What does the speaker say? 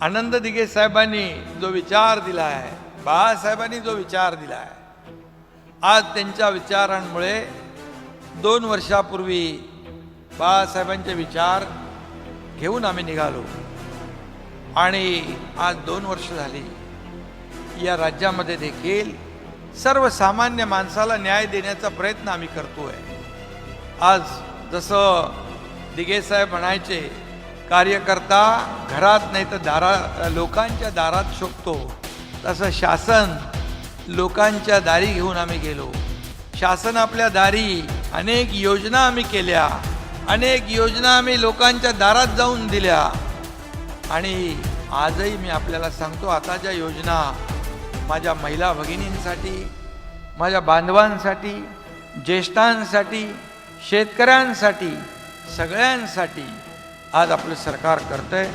आनंद दिघे साहेबांनी जो विचार दिला आहे बाळासाहेबांनी जो विचार दिला आहे आज त्यांच्या विचारांमुळे दोन वर्षापूर्वी बाळासाहेबांचे विचार घेऊन आम्ही निघालो. आणि आज दोन वर्ष झाली. या राज्यामध्ये देखील सर्वसामान्य माणसाला न्याय देण्याचा प्रयत्न आम्ही करतो आहे आज जसं दिघे साहेब म्हणायचे कार्यकर्ता घरात नाही तर दारा लोकांच्या दारात शोधतो तसं शासन लोकांच्या दारी घेऊन आम्ही गेलो. शासन आपल्या दारी अनेक योजना आम्ही केल्या. अनेक योजना आम्ही लोकांच्या दारात जाऊन दिल्या. आणि आजही मी आपल्याला सांगतो आता ज्या योजना माझ्या महिला भगिनींसाठी माझ्या बांधवांसाठी ज्येष्ठांसाठी शेतकऱ्यांसाठी सगळ्यांसाठी आज आपलं सरकार करतंय.